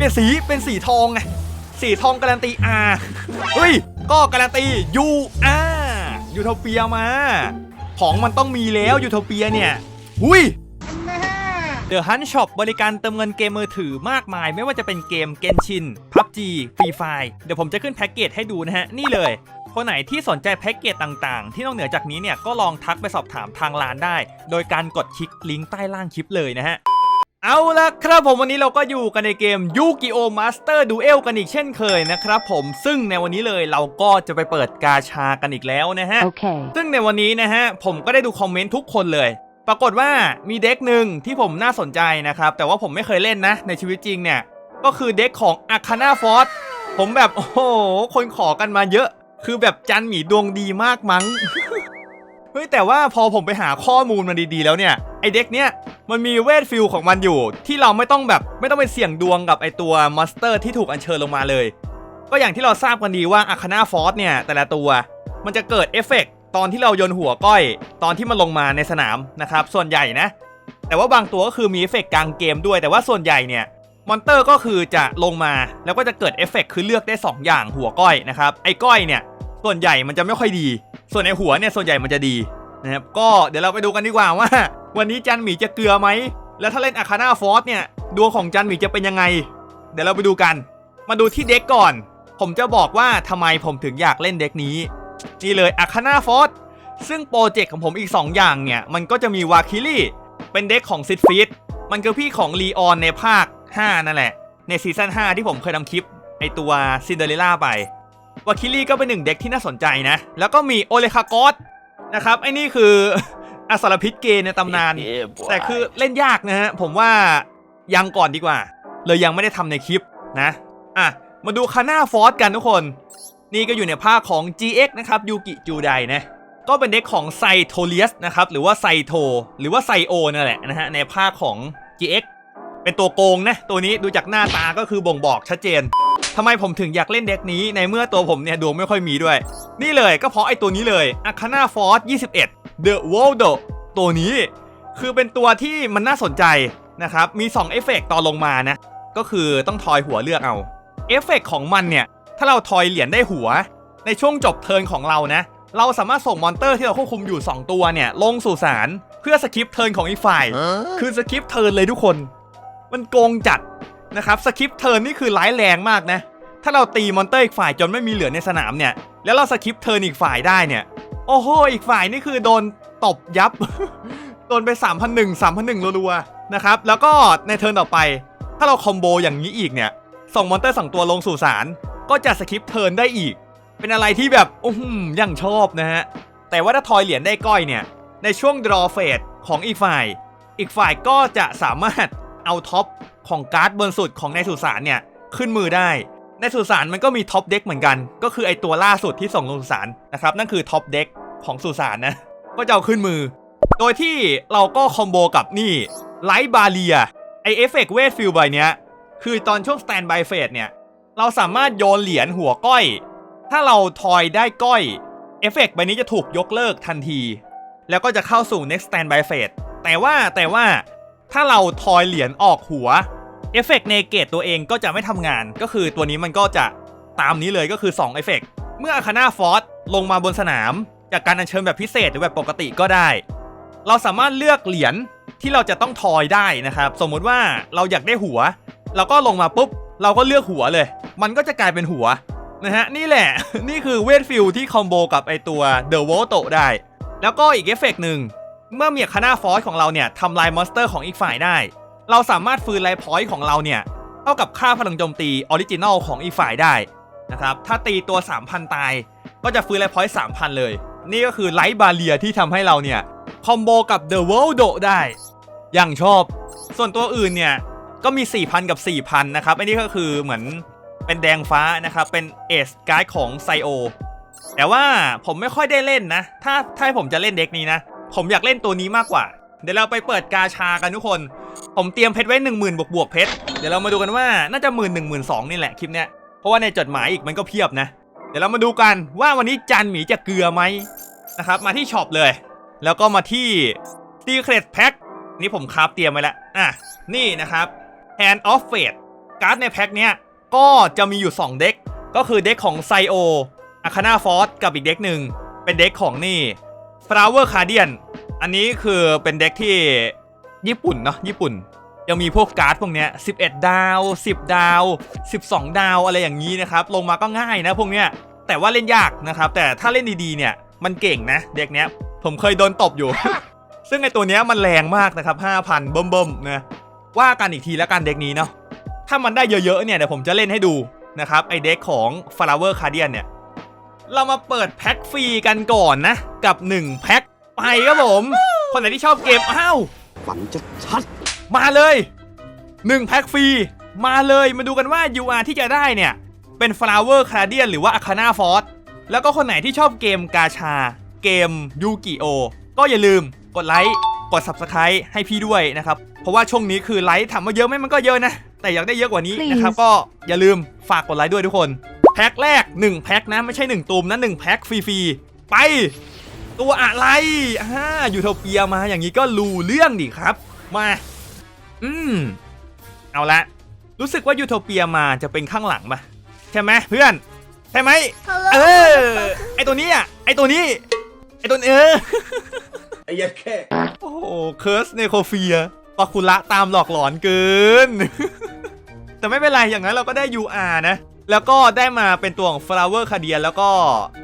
ปลี่ยนสีเป็นสีทองไงสีทองการันตี R เฮ้ย ก็การันตี U R ยูโทเปียมา ของมันต้องมีแล้วยูโทเปียเนี่ยหุยเดอะฮันช็อปบริการเติมเงินเกมมือถือมากมาย ไม่ว่าจะเป็นเกมเกนชิน PUBG ฟรีไฟเดี๋ยวผมจะขึ้นแพ็กเกจให้ดูนะฮะ นี่เลย คนไหนที่สนใจแพ็กเกจต่างๆ ที่นอกเหนือจากนี้เนี่ยก็ลองทักไปสอบถามทางร้านได้ โดยการกดคลิกลิงก์ใต้ล่างคลิปเลยนะฮะ เอาละครับผมวันนี้เราก็อยู่กันในเกมยูกิโอมาสเตอร์ดูเอลกันอีกเช่นเคยนะครับผมซึ่งในวันนี้เลยเราก็จะไปเปิดกาชากันอีกแล้วนะฮะ Okay. ซึ่งในวันนี้นะฮะ ผมก็ได้ดูคอมเมนต์ทุกคนเลย ปรากฏว่ามีเด็กหนึ่งที่ผมน่าสนใจนะครับ แต่ว่าผมไม่เคยเล่นนะ ในชีวิตจริงเนี่ย ก็คือเด็กของอาคาน่าฟอสผมแบบ โอ้โห คนขอกันมาเยอะ คือแบบจันหมีดวงดีมากมั้ง เฮ้ยแต่ว่าพอผมไปหาข้อมูลมาดีๆแล้วเนี่ยไอเด็กเนี้ยมันมีเวทฟิลของมันอยู่ ที่เราไม่ต้องแบบไม่ต้องไปเสี่ยงดวงกับไอตัวมอนสเตอร์ที่ถูกอัญเชิญลงมาเลย ก็อย่างที่เราทราบกันดีว่าอาคานาฟอสเนี่ยแต่ละตัว มันจะเกิดเอฟเฟกต์ตอนที่เราโยนหัวก้อย ตอนที่มันลงมาในสนามนะครับส่วนใหญ่นะ แต่ว่าบางตัวก็คือมีเอฟเฟกต์กลางเกมด้วย แต่ว่าส่วนใหญ่เนี่ยมอนเตอร์ก็คือจะลงมาแล้วก็จะเกิดเอฟเฟกต์คือเลือกได้ 2 อย่างหัวก้อยนะครับไอ้ก้อยเนี่ยส่วนใหญ่มันจะไม่ค่อยดี ส่วนไอ้หัวเนี่ยส่วนใหญ่มันจะดีนะครับก็เดี๋ยวเราไปดูกันดีกว่าว่า วันนี้จันหมีจะเกลือไหม แล้วถ้าเล่นอาคาน่าฟอสเนี่ยดวงของจันหมีจะเป็นยังไง เดี๋ยวเราไปดูกัน มาดูที่เด็กก่อน ผมจะบอกว่าทำไมผมถึงอยากเล่นเด็กนี้ นี่เลยอาคาน่าฟอสซึ่งโปรเจกต์ของผมอีก 2 อย่างเนี่ย มันก็จะมีวาคิลี่เป็นเด็กของซิดฟิตมันคือพี่ของลีออนในภาค 5 นั่นแหละ ในซีซั่น5ที่ผมเคยทำคลิปไอตัวซินเดอเรล่าไป วาคิลี่ก็เป็นหนึ่งเด็กที่น่าสนใจนะ แล้วก็มีโอเลคากอสนะครับไอ้นี่คืออสรพิษเกย์ในตำนาน แต่คือเล่นยากนะฮะ ผมว่ายังก่อนดีกว่า เลยยังไม่ได้ทำในคลิปนะ อะ มาดูคาน่าฟอสกันทุกคน นี่ก็อยู่ในภาคของ GX นะครับยูกิจูไดนะ ก็เป็นเด็กของไซโทเลียสนะครับ หรือว่าไซโท หรือว่าไซโอนั่นแหละนะฮะ ในภาคของ GX เป็นตัวโกงนะ ตัวนี้ดูจากหน้าตาก็คือบ่งบอกชัดเจน ทำไมผมถึงอยากเล่นเด็กนี้ในเมื่อตัวผมเนี่ยดวงไม่ค่อยมีด้วย นี่เลยก็เพราะไอ้ตัวนี้เลยอาคาน่าฟอส21 The w o l d o ตัวนี้คือเป็นตัวที่มันน่าสนใจนะครับ มี2เอฟเฟกต์ตอนลงมานะ ก็คือต้องทอยหัวเลือกเอา เอฟเฟกต์ของมันเนี่ย ถ้าเราทอยเหรียญได้หัว ในช่วงจบเทิร์นของเรานะ เราสามารถส่งมอนเตอร์ที่เราควบคุมอยู่ 2 ตัวเนี่ย ลงสู่สารเพื่อสคิปเทิร์นของอีกฝ่าย คือสคิปเทิร์นเลยทุกคน มันโกงจัด นะครับสคริปเทิร์นนี่คือร้ายแรงมากนะ ถ้าเราตีมอนเตอร์อีกฝ่ายจนไม่มีเหลือในสนามเนี่ย แล้วเราสคริปเทิร์นอีกฝ่ายได้เนี่ย โอ้โห อีกฝ่ายนี่คือโดนตบยับ โดนไป3,001 3,001รัวๆนะครับ แล้วก็ในเทิร์นต่อไป ถ้าเราคอมโบอย่างนี้อีกเนี่ย ส่งมอนเตอร์สองตัวลงสู่สาร ก็จะสคริปเทิร์นได้อีก เป็นอะไรที่แบบอื้อหือยังชอบนะฮะ แต่ว่าถ้าทอยเหรียญได้ก้อยเนี่ย ในช่วงดรอเฟสของอีกฝ่าย อีกฝ่ายก็จะสามารถเอาท็อป ของการ์ดบนสุดของในสุสานเนี่ยขึ้นมือได้ ในสุสานมันก็มีท็อปเด็กเหมือนกัน ก็คือไอตัวล่าสุดที่ส่งลงสุสานนะครับนั่นคือท็อปเด็กของสุสานนะก็จะเอาขึ้นมือ โดยที่เราก็คอมโบกับนี่ไลท์บาเลียไอเอฟเฟกเวทฟิลใบเนี้ยคือตอนช่วงสแตนบายเฟสเนี่ยเราสามารถโยนเหรียญหัวก้อย ถ้าเราทอยได้ก้อยเอฟเฟกต์ใบนี้จะถูกยกเลิกทันที แล้วก็จะเข้าสู่ next stand by phase แต่ว่าแต่ว่า ถ้าเราทอยเหรียญออกหัวเอฟเฟกต์เนเกตตัวเองก็จะไม่ทำงาน ก็คือตัวนี้มันก็จะตามนี้เลยก็คือ2เอฟเฟกต์เมื่ออาคาน่าฟอสลงมาบนสนาม จากการอัญเชิญแบบพิเศษหรือแบบปกติก็ได้ เราสามารถเลือกเหรียญที่เราจะต้องทอยได้นะครับ สมมุติว่าเราอยากได้หัว เราก็ลงมาปุ๊บ เราก็เลือกหัวเลย มันก็จะกลายเป็นหัวนะฮะนี่แหละ นี่คือเวทฟิลที่คอมโบกับไอตัวเดอะโวโตได้ แล้วก็อีกเอฟเฟกต์หนึ่ง เมื่อเมียคาน่าฟอสของเราเนี่ยทำลายมอนสเตอร์ของอีกฝ่ายได้ เราสามารถฟื้นไลฟ์พอยต์ของเราเนี่ยเท่ากับค่าพลังโจมตีออริจินอลของอีกฝ่ายได้นะครับ ถ้าตีตัว 3,000 ตาย ก็จะฟื้นไลฟ์พอยต์3,000 เลย นี่ก็คือไลท์บาเลียที่ทำให้เราเนี่ยคอมโบกับเดอะเวิลด์โดได้ อย่างชอบ ส่วนตัวอื่นเนี่ยก็มี 4,000 กับ 4,000 นะครับ อันนี้ก็คือเหมือนเป็นแดงฟ้านะครับ เป็นเอสการ์ดของไซโอแต่ว่าผมไม่ค่อยได้เล่นนะ ถ้าถ้าให้ผมจะเล่นเด็กนี้นะ ผมอยากเล่นตัวนี้มากกว่า เดี๋ยวเราไปเปิดกาชากันทุกคน ผมเตรียมเพชรไว้ 1 0,000บวกบวกเพชร เดี๋ยวเรามาดูกันว่าน่าจะหมื่นหนึ่งหมื่นสองนี่แหละคลิปเนี้ย เพราะว่าในจดหมายอีกมันก็เพียบนะ เดี๋ยวเรามาดูกันว่าวันนี้จันหมีจะเกลือไหมนะครับ มาที่ช็อปเลย แล้วก็มาที่ Secret Pack นี่ผมคราฟเตรียมไว้แล้ว อะ นี่นะครับ Hand of Fate การ์ดในแพ็คเนี้ยก็จะมีอยู่ 2 เด็ก ก็คือเด็กของไซโออาคานาฟอสกับอีกเด็กหนึ่ง เป็นเด็กของนี่ Flower Guardian อันนี้คือเป็นเด็กที่ญี่ปุ่นเนาะญี่ปุ่น ยังมีพวกการ์ดพวกเนี้ย11 ดาว 10 ดาว 12 ดาวอะไรอย่างนี้นะครับ ลงมาก็ง่ายนะพวกเนี้ยแต่ว่าเล่นยากนะครับ แต่ถ้าเล่นดีๆเนี่ยมันเก่งนะ เด็กเนี้ยผมเคยโดนตบอยู่ ซึ่งไอตัวเนี้ยมันแรงมากนะครับ 5,000เบิ่มๆนะว่ากันอีกทีแล้วกันเด็กนี้เนาะถ้ามันได้เยอะๆเนี่ยเดี๋ยวผมจะเล่นให้ดูนะครับไอเด็กของ Flower Guardian เนี่ย เรามาเปิดแพ็คฟรีกันก่อนนะ กับ 1 แพ็คไปครับผม คนไหนที่ชอบเกมอ้าวฝันจะชัด มาเลย 1 แพ็คฟรี มาเลยมาดูกันว่า UR ที่จะได้เนี่ย เป็น Flower c a r d i a n หรือว่า Arcana Force แล้วก็คนไหนที่ชอบเกมกาชา เกมยูกิโอก็อย่าลืมกดไลค์กด Subscribe ให้พี่ด้วยนะครับ เพราะว่าช่วงนี้คือไลค์ถามว่าเยอะไหมมันก็เยอะนะ แต่อยากได้เยอะกว่านี้นะครับ ก็อย่าลืมฝากกดไลค์ด้วยทุกคน แพ็คแรก 1 แพ็คนะ ไม่ใช่ 1ตูมนะ1แพ็คฟรีๆ ไป ตัวอะไรอ่ายูโทเปียมาอย่างนี้ก็รู้เรื่องดิครับ มา อืม เอาละ รู้สึกว่ายูโทเปียมาจะเป็นข้างหลังปะใช่ไหมเพื่อน ใช่ไหม เออ ไอตัวนี้อะ ไอตัวนี้ ไอตัวเออไอ้ยัดแค่โอ้โหเคิร์สเนโคเฟียปาคุระตามหลอกหลอนเกิน แต่ไม่เป็นไรอย่างนั้นเราก็ได้ UR นะ แล้วก็ได้มาเป็นตัวของ Flower c a r d i a แล้วก็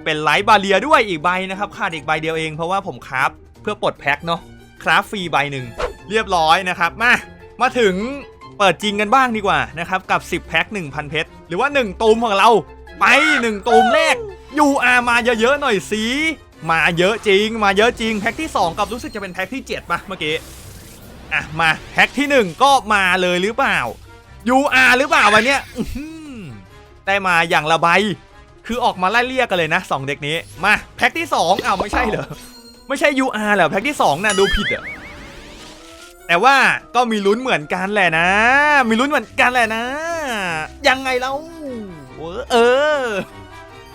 เป็นไลท์บาเลียด้วยอีกใบนะครับขาดอีกใบเดียวเองเพราะว่าผมคราฟเพื่อปลดแพ็คเนาะคราฟฟรีใบหนึ่งเรียบร้อยนะครับ มา มาถึงเปิดจริงกันบ้างดีกว่านะครับ กับ 10 แพ็ค 1,000 เพชร หรือว่า 1ตูมของเรา ไป 1ตูมแรก UR มาเยอะๆหน่อยสิ มาเยอะจริง มาเยอะจริง แพ็คที่ 2 กับรู้สึกจะเป็นแพ็คที่ 7ปะเมื่อกี้ อะ มา แพ็คที่ 1 ก็มาเลยหรือเปล่า UR หรือเปล่าวันเนี้ย ได้มาอย่างละใบคือออกมาไล่เรียกกันเลยนะ 2 เด็กนี้มาแพ็คที่2อ้าวไม่ใช่เหรอไม่ใช่ UR เหรอแพ็คที่2น่ะดูผิดอะแต่ว่าก็มีลุ้นเหมือนกันแหละนะ มีลุ้นเหมือนกันแหละนะ ยังไงแล้วเออ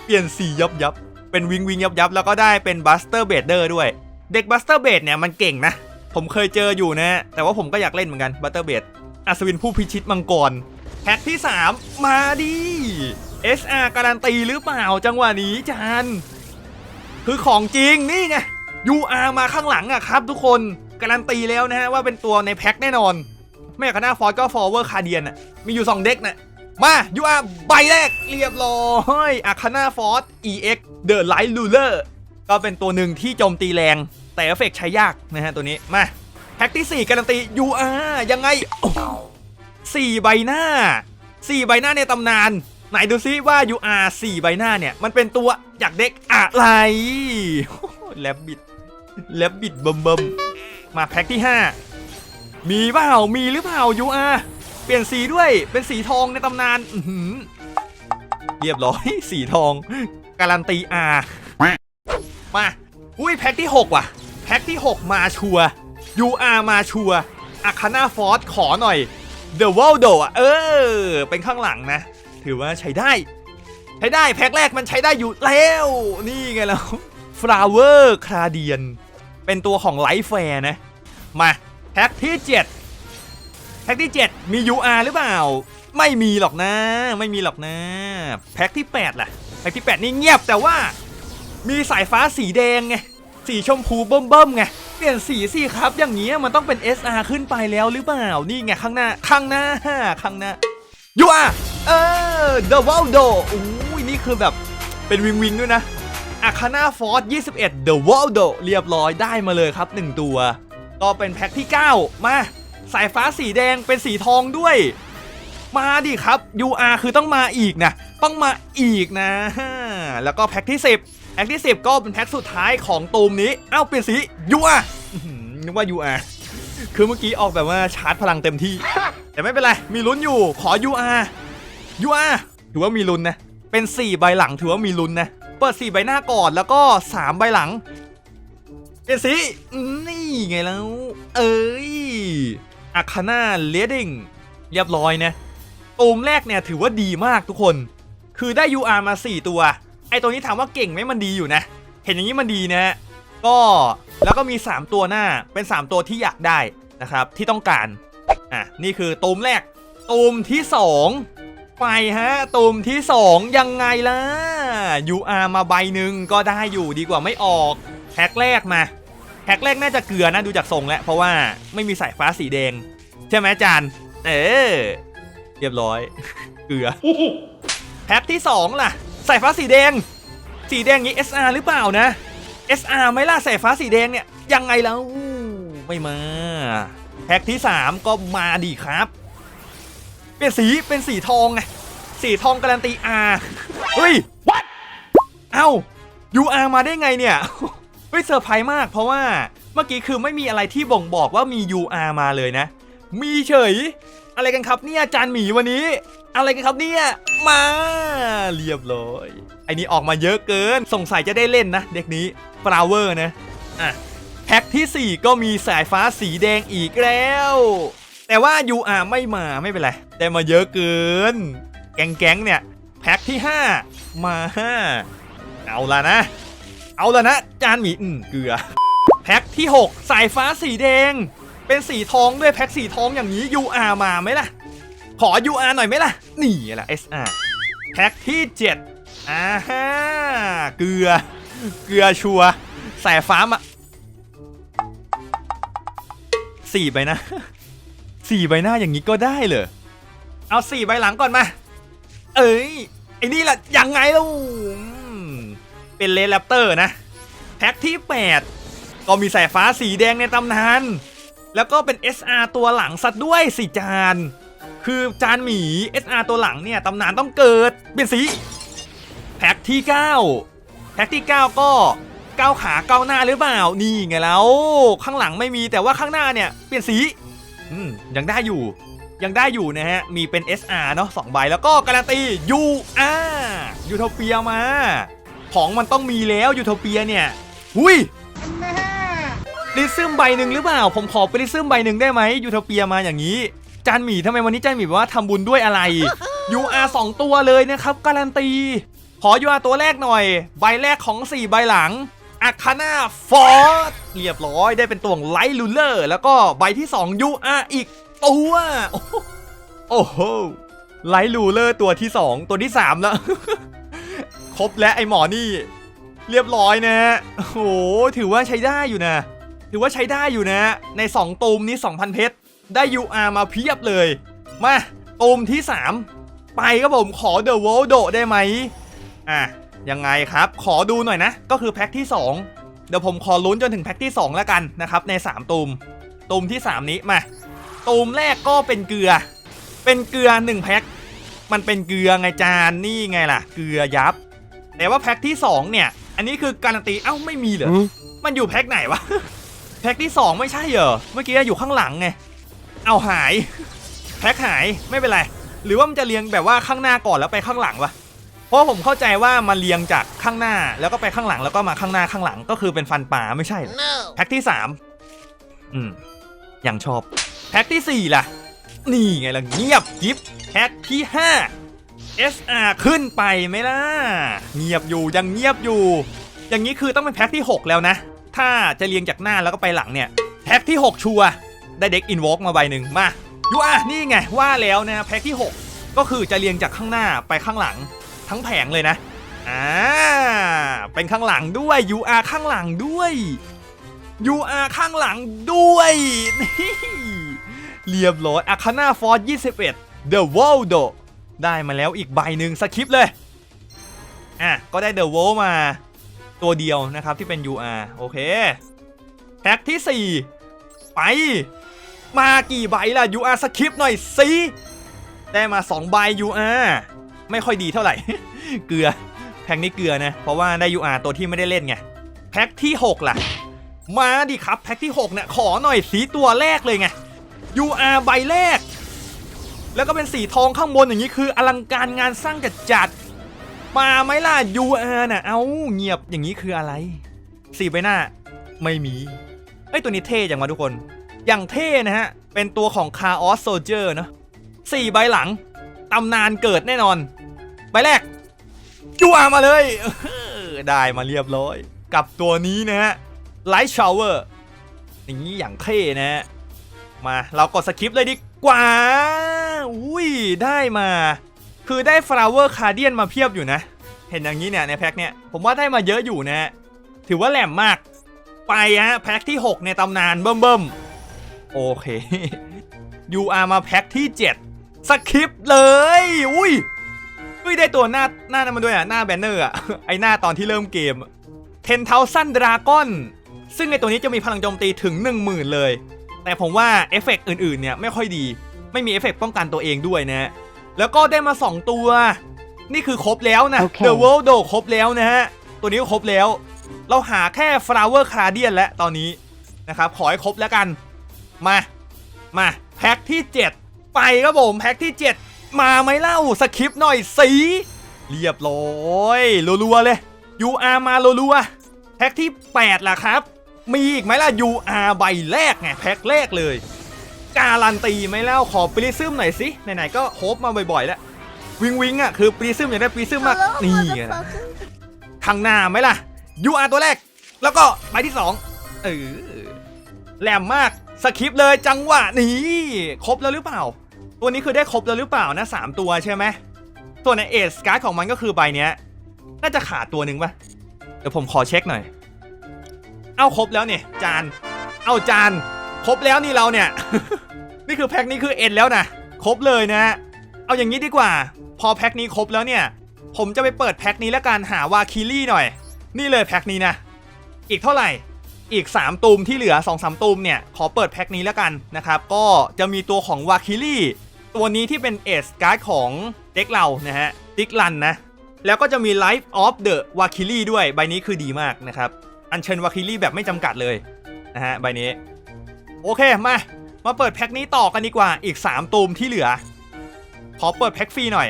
เปลี่ยนสียับยับเป็นวิงวิงยับยับแล้วก็ได้เป็นบัสเตอร์เบดเดอร์ด้วย เด็กบัสเตอร์เบดเนี่ยมันเก่งนะ ผมเคยเจออยู่นะ แต่ว่าผมก็อยากเล่นเหมือนกันบัสเตอร์เบดอัศวินผู้พิชิตมังกร แพ็คที่ 3 มาดิ SR การันตีหรือเปล่าจังหวะนี้จานคือของจริงนี่ไง UR มาข้างหลังอะครับทุกคนการันตีแล้วนะฮะว่าเป็นตัวในแพ็คแน่นอนไม่อยาหน้าฟอร์ก็ฟอร์เวอร์คาเดียนอะมีอยู่ 2 เด็กนะมา UR ใบแรกเรียบร้อยอาคาน่าฟอร์ EX The Light Ruler ก็เป็นตัวหนึ่งที่โจมตีแรง แต่เอฟเฟกต์ใช้ยากนะฮะตัวนี้มาแพ็คที่ 4 การันตี UR ยังไง โอ้โหสี่ใบหน้าสี่ใบหน้าในตำนาน ไหนดูซิว่า UR 4 ใบหน้าเนี่ย มันเป็นตัวจากเด็กอะไรแลบบิดแลบบิดเบิ่มเบิ่มมาแพ็คที่ 5 มีเปล่ามีหรือเปล่า UR เปลี่ยนสีด้วยเป็นสีทองในตำนานเรียบร้อยสีทอง การันตี R มาอุ้ยแพ็คที่ 6 ว่ะ แพ็คที่ 6 มาชัวร์ UR มาชัวอาคาน่าฟอสขอหน่อย The w a l d o อะ เออ เป็นข้างหลังนะ ถือว่าใช้ได้ ใช้ได้แพ็คแรกมันใช้ได้อยู่แล้ว นี่ไงแล้ว Flower c a r d i a n เป็นตัวของไลฟ์แฟร์นะ มาแพ็คที่ 7 แพ็คที่ 7 มี UR หรือเปล่า ไม่มีหรอกนะ ไม่มีหรอกนะ แพ็คที่ 8 ล่ะ แพ็คที่ 8 นี่เงียบแต่ว่ามีสายฟ้าสีแดงไง สีชมพูเบิ่มๆไงเปลี่ยนสีสิครับอย่างเงี้มันต้องเป็น SR ขึ้นไปแล้วหรือเปล่านี่ไงข้างหน้าข้างหน้าข้างหน้า UR เออ The Waldo อุ้ยนี่คือแบบเป็นวิงวิงด้วยนะอาคาน่าฟอร์21 The Waldo เรียบร้อยได้มาเลยครับ 1 ตัว ก็เป็นแพ็คที่ 9 มาสายฟ้าสีแดงเป็นสีทองด้วย มาดิครับ UR คือต้องมาอีกนะ ต้องมาอีกนะ แล้วก็แพ็คที่ 10 แพ็คที่10ก็เป็นแพ็คสุดท้ายของตูมนี้เอ้าเปลี่ยนสี UR อื้อหือนึกว่า UR คือเมื่อกี้ออกแบบว่าชาร์จพลังเต็มที่ แต่ไม่เป็นไร มีลุ้นอยู่ขอ UR UR ถือว่ามีลุ้นนะ เป็น 4 ใบหลังถือว่ามีลุ้นนะ เปิด 4 ใบหน้าก่อนแล้วก็ 3 ใบหลัง เปลี่ยนสีนี่ไงแล้ว เอ้ยอาคาน่าเลดดิ้งเรียบร้อยนะตูมแรกเนี่ยถือว่าดีมากทุกคน คือได้ UR มา 4 ตัว ไอตัวนี้ถามว่าเก่งไหมมันดีอยู่นะ เห็นอย่างนี้มันดีนะฮะก็แล้วก็มี 3 ตัวหน้าเป็น 3 ตัวที่อยากได้นะครับที่ต้องการอะนี่คือตูมแรกตูมที่สองไปฮะตูมที่สองยังไงล่ะ UR มาใบหนึ่งก็ได้อยู่ดีกว่าไม่ออกแพ็คแรกมาแพ็คแรกน่าจะเกลือนะดูจากทรงแล้วเพราะว่าไม่มีสายฟ้าสีแดง ใช่ไหมอาจานเออเรียบร้อย เกลือแพ็คที่ 2 ล่ะ สายฟ้าสีแดง สีแดงนี้ SR หรือเปล่านะ SR ไหม่ล่ะสายฟ้าสีแดงเนี่ยยังไงแล้วไม่มาแพ็คที่ 3 ก็มาดีครับ เป็นสีเป็นสีทองไงสีทองการันตี R เฮ้ย what เอ้า UR มาได้ไงเนี่ยเฮ้ยเซอร์ไพรส์มากเพราะว่าเมื่อกี้คือไม่มีอะไรที่บ่งบอกว่ามี UR มาเลยนะ มีเฉย อะไรกันครับเนี่ยจานหมีวันนี้ อะไรกันครับเนี่ยมาเรียบร้อยไอ้นี่ออกมาเยอะเกินสงสัยจะได้เล่นนะ เด็กนี้ฟลาเวอร์นะอะแพ็คที่ 4 ก็มีสายฟ้าสีแดงอีกแล้ว แต่ว่า UR ไม่มาไม่เป็นไรแต่มาเยอะเกิน แก๊งๆเนี่ยแพ็คที่ 5 มาเอาละนะ เอาละนะ จานหมีอืมเกลือ แพ็คที่ 6 สายฟ้าสีแดง เป็นสีทองด้วยแพ็คสีทองอย่างนี้ UR มาไหมล่ะ ขอ UR หน่อยไหมล่ะ นี่แหละ SR แพ็คที่7อ่าฮะเกลือ เกลือชัวร์สายฟ้ามาสี่ใบน้าสี่ใบหน้าอย่างนี้ก็ได้เลย เอาสี่ใบหลังก่อนมา เอ้ยไอ้นี่แหละยังไงล่ะเป็นเลแรปเตอร์นะ แพ็คที่ 8 ก็มีสายฟ้าสีแดงในตำนาน แล้วก็เป็น SR ตัวหลังสัตว์ด้วยสิจาน คือจานหมี SR ตัวหลังเนี่ยตำนานต้องเกิด เปลี่ยนสี แพ็คที่ 9 แพ็คที่ 9 ก็ก้าวขาก้าวหน้าหรือเปล่า นี่ไงแล้ว ข้างหลังไม่มีแต่ว่าข้างหน้าเนี่ยเปลี่ยนสี อืมยังได้อยู่ ยังได้อยู่นะฮะ มีเป็น SR เนาะสองใบแล้วก็การันตี UR ยูโทเปียมา ของมันต้องมีแล้วยูโทเปียเนี่ย หุย ลิซึมใบหนึ่งหรือเปล่า ผมขอไปลิซึมใบหนึ่งได้ไหมยูโทเปียมาอย่างนี้ จานหมีทำไมวันนี้จานหมีบอกว่าทำบุญด้วยอะไร UR สองตัวเลยนะครับการันตีขอ UR ตัวแรกหน่อย ใบแรกของ 4 ใบหลังอาคาน่าฟอร์เรียบร้อยได้เป็นตัวไลท์ลูเลอร์ แล้วก็ใบที่2 UR อีกตัวโอ้โหไลท์ลูเลอร์ตัวที่ 2 ตัวที่ 3 แล้ว ครบแล้วไอหมอนี่ เรียบร้อยนะฮะโอ้โหถือว่าใช้ได้อยู่นะ ถือว่าใช้ได้อยู่นะ ใน 2 ตูมนี้ 2,000 เพชร ได้ UR มาเพียบเลย มาตูมที่ 3 ไปครับผมขอ The World โดได้ไหมอะยังไงครับ ขอดูหน่อยนะ ก็คือแพ็คที่ 2 เดี๋ยวผมขอลุ้นจนถึงแพ็คที่ 2 แล้วกันนะครับใน 3 ตูมตูมที่ 3 นี้มาตูมแรกก็เป็นเกลือ เป็นเกลือ 1 แพ็คมันเป็นเกลือไงจานนี่ไงล่ะ เกลือยับ แต่ว่าแพ็คที่ 2 เนี่ย อันนี้คือการันตีเอ้าไม่มีเหรอมันอยู่แพ็คไหนวะ แพ็คที่ 2 ไม่ใช่เหรอ เมื่อกี้อยู่ข้างหลังไง เอาหาย แพ็คหายไม่เป็นไร หรือว่ามันจะเรียงแบบว่าข้างหน้าก่อนแล้วไปข้างหลังวะ เพราะผมเข้าใจว่ามันเรียงจากข้างหน้าแล้วก็ไปข้างหลังแล้วก็มาข้างหน้าข้างหลังก็คือเป็นฟันป่าไม่ใช่เหรอแพ็คที่3อืมยังชอบ แพ็คทีสี่4ล่ะ นี่ไงล่ะเงียบกิฟแพ็คที่5 SR ขึ้นไปไหมล่ะ เงียบอยู่ยังเงียบอยู่ อย่างนี้คือต้องเป็นแพ็คที่ 6 แล้วนะ ถ้าจะเรียงจากหน้าแล้วก็ไปหลังเนี่ย แพ็คที่ 6 ชัวได้เด็กอินวอล์กมาใบหนึ่งมายูอะนี่ไงว่าแล้วนะแพ็คที่ 6 ก็คือจะเรียงจากข้างหน้าไปข้างหลัง ทั้งแผงเลยนะอ่าเป็นข้างหลังด้วย UR ข้างหลังด้วย UR ข้างหลังด้วยนี่เรียบร้อยอาคาน่าฟอร์ด21 The World ได้มาแล้วอีกใบหนึ่งสคริปต์เลย อะ ก็ได้ The w o l d มา ตัวเดียวนะครับที่เป็น UR โอเคแพ็คที่ 4 ไป มากี่ใบล่ะ UR สคริปหน่อยสิได้มา 2 ใบ UR ไม่ค่อยดีเท่าไหร่ เกลือแพ็คนี้เกลือนะ เพราะว่าได้ UR ตัวที่ไม่ได้เล่นไง แพ็คที่ 6 ล่ะ มาดิครับ แพ็คที่ 6 เนี่ย ขอหน่อยสีตัวแรกเลยไง UR ใบแรก แล้วก็เป็นสีทองข้างบนอย่างนี้คืออลังการงานสร้างจัดจัด มาไหมล่ะ UR น่ะ เอาเงียบอย่างนี้คืออะไรสีใบหน้า ไม่มีเอ้ตัวนี้เท่จังวะทุกคน อย่างเท่นะฮะ เป็นตัวของ Chaos Soldier เนอะสี่ใบหลังตำนานเกิดแน่นอน ใบแรกจัวมาเลย ได้มาเรียบร้อย กับตัวนี้นะฮะ Light Shower อย่างนี้อย่างเท่นะฮะ มาเรากดสคริปต์เลยดีกว่า อุ้ยได้มา คือได้ flower guardian มาเพียบอยู่นะ เห็นอย่างนี้เนี่ยในแพ็คเนี่ย ผมว่าได้มาเยอะอยู่นะ ถือว่าแหลมมาก ไปฮะแพ็คที่ 6 ในตำนานเบิ่มเบิ่มๆโอเค UR มาแพ็คที่ 7 สคริปต์เลย อุ้ยเฮ้ยได้ตัวหน้าหน้านั้นมาด้วยอะ หน้าแบนเนอร์อะ ไอหน้าตอนที่เริ่มเกมเทนเทาสั้นดราก้อน ซึ่งในตัวนี้จะมีพลังโจมตีถึง 10,000 เลย แต่ผมว่าเอฟเฟกต์อื่นๆเนี่ยไม่ค่อยดี ไม่มีเอฟเฟกต์ป้องกันตัวเองด้วยนะ แล้วก็ได้มา 2 ตัว นี่คือครบแล้วนะโอเค The World Do ครบแล้วนะฮะ ตัวนี้ก็ครบแล้ว เราหาแค่ Flower c a r d i a n แล้วตอนนี้นะครับ ขอให้ครบแล้วกัน มา มาแพ็คที่ 7 ไปครับผมแพ็คที่ 7 มาไหมเล่าสคริปต์หน่อยสิเรียบร้อยรัวๆเลย UR มารัวๆแพ็คที่ 8 ล่ะครับ มีอีกไหมล่ะ UR ใบแรกไงแพ็คแรกเลย การันตีไหมเล่าขอปริซึมหน่อยสิไหนๆก็โฮปมาบ่อยๆแล้ววิงวิงอะคือปริซึมอยากได้ปริซึมมากนี่ไงล่ะทางหน้าไหมล่ะ UR ตัวแรก แล้วก็ใบที่2เออแหลมมากสคริปต์เลยจังหวะนี้ครบแล้วหรือเปล่า ตัวนี้คือได้ครบแล้วหรือเปล่านะสามตัวใช่ไหมส่วนในเอสการ์ดของมันก็คือใบเนี้ยน่าจะขาดตัวหนึ่งปะเดี๋ยวผมขอเช็คหน่อย เอาครบแล้วเนี่ยจาน เอาจาน ครบแล้วนี่เราเนี่ย นี่คือแพ็คนี้คือเอ็นแล้วนะครบเลยนะ เอาอย่างนี้ดีกว่า พอแพ็คนี้ครบแล้วเนี่ย ผมจะไปเปิดแพ็คนี้แล้วกันหาวาคิลี่หน่อย นี่เลยแพ็คนี้นะ อีกเท่าไหร่อีก 3 ตูมที่เหลือ 2 3ตูมเนี่ย ขอเปิดแพ็คนี้แล้วกันนะครับ ก็จะมีตัวของวาคิลี่ตัวนี้ที่เป็นเอสการ์ดของเด็กเรานะฮะติ๊กลันนะ แล้วก็จะมี Life of the w a k i l i ด้วย ใบนี้คือดีมากนะครับ อัญเชิญวาคิลี่แบบไม่จำกัดเลยนะฮะใบนี้ โอเคมา มาเปิดแพ็คนี้ต่อกันดีกว่าอีก 3 ตูมที่เหลือ ขอเปิดแพ็คฟรีหน่อย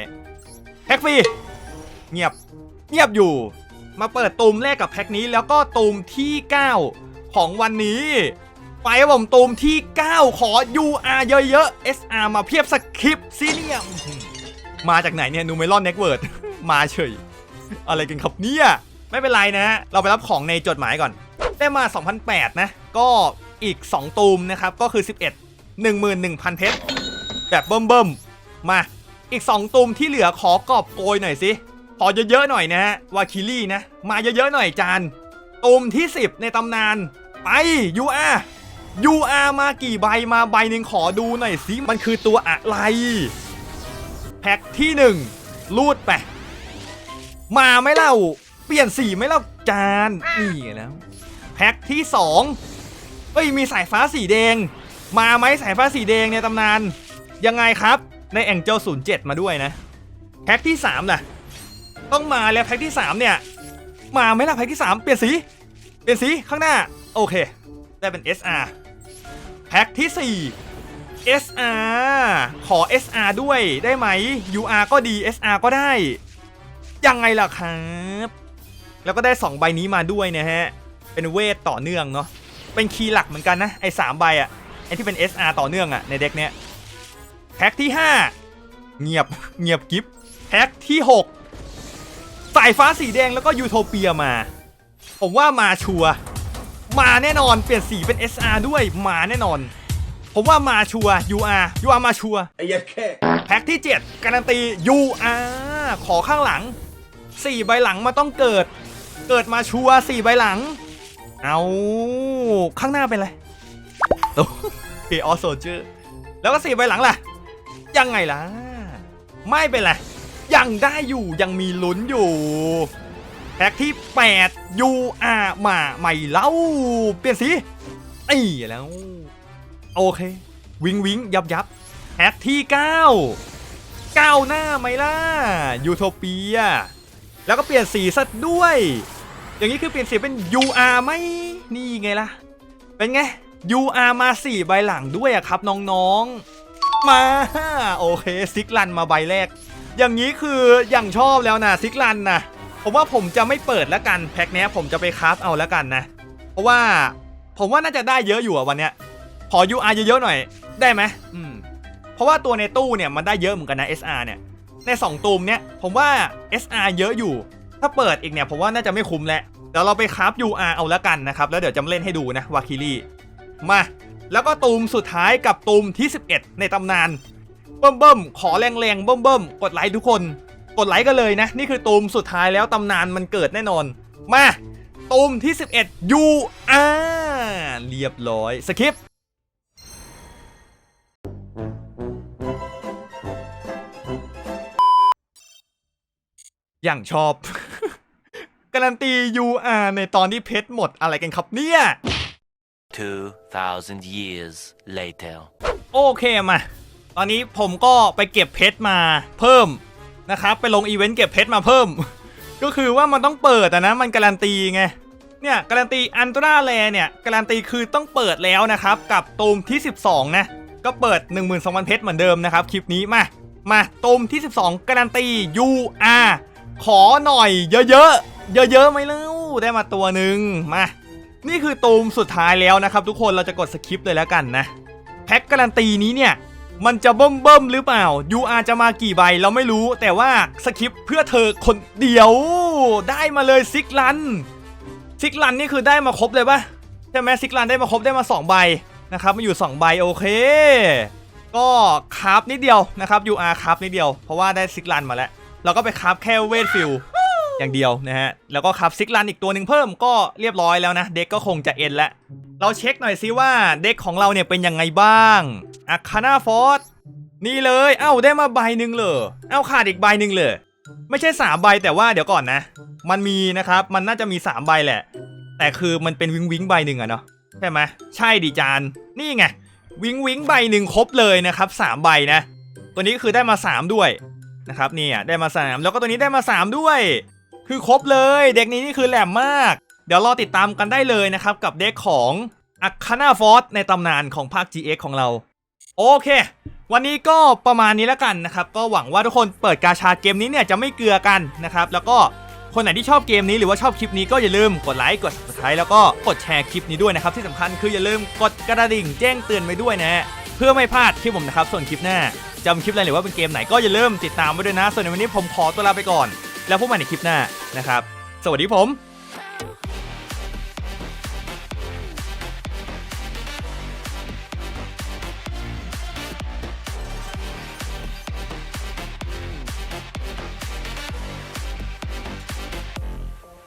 แพ็คฟรี เงียบ เงียบอยู่ มาเปิดตูมแรกกับแพ็คนี้แล้วก็ตูมที่ 9 ของวันนี้ ไปผมตูมที่ 9 ขอ UR เยอะๆ SR มาเพียบสคริปซีเนียมมาจากไหนเนี่ยนูเมลอนเน็กเวิร์ดมาเฉย อะไรกันครับเนี่ย ไม่เป็นไรนะ เราไปรับของในจดหมายก่อน ได้มา 2,008 นะ ก็ อีก 2 ตูมนะครับ ก็คือ 11 11,000 เพชร แบบเบิ่มๆ มา อีก 2 ตูมที่เหลือขอกอบโกยหน่อยสิ ขอเยอะๆหน่อยนะฮะ วาคิลี่นะ มาเยอะๆหน่อยจาน ตูมที่ 10 ในตำนาน ไป UR UR มากี่ใบมาใบหนึ่งขอดูหน่อยสิ มันคือตัวอะไร แพ็คที่1รูดไป มาไหมเล่า เปลี่ยนสีไหมเล่าจาน นี่แล้ว แพ็คที่ 2 เอ้ยมีสายฟ้าสีแดง มาไหมสายฟ้าสีแดงในตำนาน ยังไงครับในแองเจิล07มาด้วยนะแพ็คที่3น่ะ ต้องมาแล้วแพ็คที่3เนี่ยมาไหมล่ะแพ็คที่ 3 เปลี่ยนสีเปลี่ยนสีข้างหน้าโอเค ได้เป็น SR แพ็คที่ 4 SR ขอ SR ด้วยได้ไหม UR ก็ดี SR ก็ได้ ยังไงล่ะครับ แล้วก็ได้ 2 ใบนี้มาด้วยนะฮะ เป็นเวทต่อเนื่องเนาะ เป็นคีย์หลักเหมือนกันนะไอ้3ใบอะไอ้ที่เป็น SR ต่อเนื่องอะในเด็กเนี้ยแพ็คที่ 5 เงียบเงียบกิฟแพ็คที่ 6 สายฟ้าสีแดงแล้วก็ยูโทเปียมา ผมว่ามาชัวร์มาแน่นอนเปลี่ยนสีเป็น SR ด้วยมาแน่นอน ผมว่ามาชัวร์ UR UR มาชัวร์ไอ้ยัดแค่แพ็คที่ 7 การันตี UR ขอข้างหลัง 4 ใบหลังมาต้องเกิด เกิดมาชัวร์4ใบหลัง เอาข้างหน้าเป็นไรโอเคออโซเจอร์แล้วก็4ใบหลังล่ะ ยังไงล่ะ ไม่เป็นไรยังได้อยู่ยังมีลุ้นอยู่แพ็คที่ 8 UR มาใหม่เล่าเปลี่ยนสีไอ้แล้ว โอเค วิงวิงยับยับแพ็คที่ 9 ก้าวหน้าไหมล่ะยูโทเปีย แล้วก็เปลี่ยนสีซะด้วย อย่างนี้คือเปลี่ยนสีเป็น UR ไหมนี่ไงล่ะ เป็นไง UR มา4ใบหลังด้วยอะครับน้องๆ มาโอเคซิกลันมาใบแรก อย่างนี้คืออย่างชอบแล้วนะซิกลันนะผมว่าผมจะไม่เปิดแล้วกันแพ็คเนี้ยผมจะไปคราฟเอาแล้วกันนะ เพราะว่าผมว่าน่าจะได้เยอะอยู่อะวันเนี้ยขอ UR เยอะๆหน่อย ได้ไหมอืมเพราะว่าตัวในตู้เนี่ยมันได้เยอะเหมือนกันนะ SR เนี่ยใน 2ตูมเนี่ยผมว่า SR เยอะอยู่ ถ้าเปิดอีกเนี่ยผมว่าน่าจะไม่คุ้มแล้ว เดี๋ยวเราไปคราฟ UR เอาแล้วกันนะครับ แล้วเดี๋ยวจะมาเล่นให้ดูนะวาคิลี่มา แล้วก็ตูมสุดท้ายกับตูมที่ 11 ในตำนานเบิ่มเบิ่มขอแรงแรงเบิ่มเบิ่มกดไลค์ทุกคน กดไลค์กันเลยนะ นี่คือตูมสุดท้ายแล้วตำนานมันเกิดแน่นอน มาตูมที่ 11ยูอาเรียบร้อยสคริปต์อย่างชอบ การันตี UR ในตอนที่เพชรหมดอะไรกันครับเนี่ย 2,000 years later. โอเคมา ตอนนี้ผมก็ไปเก็บเพชรมาเพิ่มนะครับ ไปลงอีเวนต์เก็บเพชรมาเพิ่ม ก็คือว่ามันต้องเปิดอะนะ มันการันตีไง เนี่ยการันตีอันตราแลเนี่ยการันตีคือต้องเปิดแล้วนะครับ กับตูมที่ 12 นะ ก็เปิด 12,000 เพชรเหมือนเดิมนะครับ คลิปนี้มา มาตูมที่ 12 การันตี UR ขอหน่อยเยอะๆ เยอะๆไหมเล่าได้มาตัวหนึ่งมา นี่คือตูมสุดท้ายแล้วนะครับทุกคนเราจะกดสคิปเลยแล้วกันนะ แพ็คการันตีนี้เนี่ย มันจะเบิ่มเบิ่มหรือเปล่า UR จะมากี่ใบเราไม่รู้ แต่ว่าสคิปเพื่อเธอคนเดียว ได้มาเลยซิกลันซิกลันนี่คือได้มาครบเลยปะใช่ไหมซิกลันได้มาครบได้มา 2 ใบนะครับมาอยู่ 2 ใบโอเค ก็คราฟนิดเดียวนะครับ UR คราฟนิดเดียวเพราะว่าได้ซิกลันมาแล้วเราก็ไปคราฟแค่เวทฟิล อย่างเดียวนะฮะ แล้วก็คราฟซิกลันอีกตัวหนึ่งเพิ่มก็เรียบร้อยแล้วนะ เด็กก็คงจะเอ็นล้วเราเช็คหน่อยซิว่าเด็กของเราเนี่ยเป็นยังไงบ้างอาคานาฟอสนี่เลย เอ้าได้มาใบหนึ่งเลยเอ้าขาดอีกใบหนึ่งเลย ไม่ใช่3ใบแต่ว่าเดี๋ยวก่อนนะ มันมีนะครับ มันน่าจะมี3ใบแหละ แต่คือมันเป็นวิงวิงใบหนึ่งอะเนาะ ใช่ไหมใช่ดิจาน นี่ไง วิงวิงใบหนึ่งครบเลยนะครับ3ใบนะ ตัวนี้ก็คือได้มา 3 ด้วยนะครับเนี่ยได้มา 3 แล้วก็ตัวนี้ได้มา 3 ด้วย คือครบเลยเด็กนี้นี่คือแหลมมาก เดี๋ยวรอติดตามกันได้เลยนะครับ กับเด็กของอัคาน่าฟอสในตำนานของภาค GX ของเรา โอเค วันนี้ก็ประมาณนี้แล้วกันนะครับ ก็หวังว่าทุกคนเปิดกาชาเกมนี้เนี่ยจะไม่เกลือกันนะครับ แล้วก็คนไหนที่ชอบเกมนี้หรือว่าชอบคลิปนี้ก็อย่าลืมกดไลค์กด subscribe แล้วก็กดแชร์คลิปนี้ด้วยนะครับ ที่สำคัญคืออย่าลืมกดกระดิ่งแจ้งเตือนไว้ด้วยนะฮะเพื่อไม่พลาดคลิปผมนะครับส่วนคลิปหน้าจำคลิปอะไรหรือว่าเป็นเกมไหนก็อย่าลืมติดตามไว้ด้วยนะ ส่วนในวันนี้ผมขอตัวลาไปก่อน แล้วพบกันในคลิปหน้านะครับ สวัสดีผม